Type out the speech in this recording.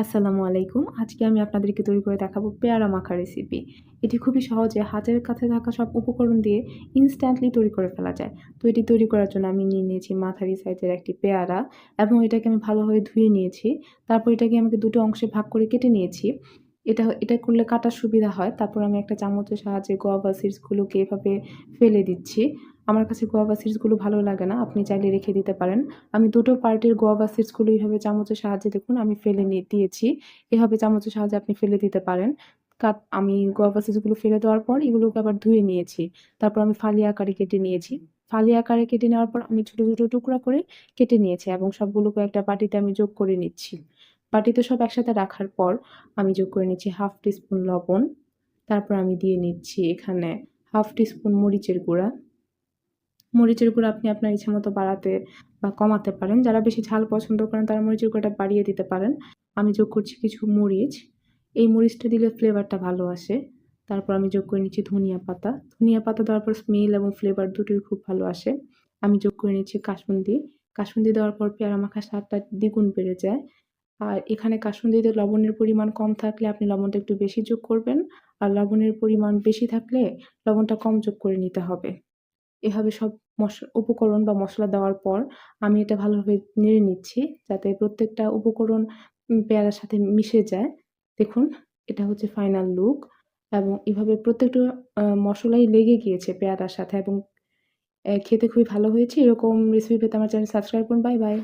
আসসালামু আলাইকুম। আজকে আমি আপনাদেরকে তৈরি করে দেখাবো পেয়ারা মাখা রেসিপি। এটি খুবই সহজে হাতের কাছে থাকা সব উপকরণ দিয়ে ইনস্ট্যান্টলি তৈরি করে ফেলা যায়। তো এটি তৈরি করার জন্য আমি নিয়ে নিয়েছি মাথারি সাইজের একটি পেয়ারা এবং এটাকে আমি ভালোভাবে ধুয়ে নিয়েছি। তারপর এটাকে আমাকে দুটো অংশে ভাগ করে কেটে নিয়েছি। এটা এটা করলে কাটার সুবিধা হয়। তারপর আমি একটা চামচের সাহায্যে গুয়াভা সিডসগুলোকে এভাবে ফেলে দিচ্ছি। আমার কাছে গুয়াভা সিডসগুলো ভালো লাগে না। আপনি চাইলে রেখে দিতে পারেন। আমি দুটো পার্টির গুয়াভা সিডসগুলো এইভাবে চামচের সাহায্যে দেখুন, আমি ফেলে নিয়ে, দিয়েছি। এভাবে চামচের সাহায্যে আপনি ফেলে দিতে পারেন। কাট আমি গুয়াভা সিডসগুলো ফেলে দেওয়ার পর এগুলোকে আবার ধুয়ে নিয়েছি। তারপর আমি ফালি আকারে কেটে নিয়েছি। ফালি আকারে কেটে নেওয়ার পর আমি ছোটো ছোটো টুকরা করে কেটে নিয়েছি এবং সবগুলোকে একটা বাটিতে আমি যোগ করে নিচ্ছি। বাটিতে সব একসাথে রাখার পর আমি যোগ করে নিচ্ছি হাফ টিস্পুন লবণ। তারপর আমি দিয়ে নিচ্ছি এখানে হাফ টিস্পুন মরিচের গুঁড়া। মরিচের গুঁড়া আপনি আপনার ইচ্ছামতো বাড়াতে বা কমাতে পারেন। যারা বেশি ঝাল পছন্দ করেন, তারা মরিচের গুঁড়াটা বাড়িয়ে দিতে পারেন। আমি যোগ করছি কিছু মরিচ। এই মরিচটা দিলে ফ্লেভারটা ভালো আসে। তারপর আমি যোগ করে নিচ্ছি ধনিয়া পাতা। ধনিয়া পাতা দেওয়ার পর স্মেল এবং ফ্লেভার দুটোই খুব ভালো আসে। আমি যোগ করে নিচ্ছি কাসুন্দি। কাসুন্দি দেওয়ার পর পেয়ারা মাখা স্বাদটা দ্বিগুণ বেড়ে যায়। আর এখানে কাসুন্দিতে লবণের পরিমাণ কম থাকলে আপনি লবণটা একটু বেশি যোগ করবেন। আর লবণের পরিমাণ বেশি থাকলে লবণটা কম যোগ করে নিতে হবে। এভাবে সব মস উপকরণ বা মশলা দেওয়ার পর আমি এটা ভালোভাবে নেড়ে নিচ্ছি যাতে প্রত্যেকটা উপকরণ পেয়ারার সাথে মিশে যায়। দেখুন এটা হচ্ছে ফাইনাল লুক এবং এভাবে প্রত্যেকটা মশলাই লেগে গিয়েছে পেয়ারার সাথে এবং খেতে খুবই ভালো হয়েছে। এরকম রেসিপি পেতে আমার চ্যানেল সাবস্ক্রাইব করুন। Bye, bye.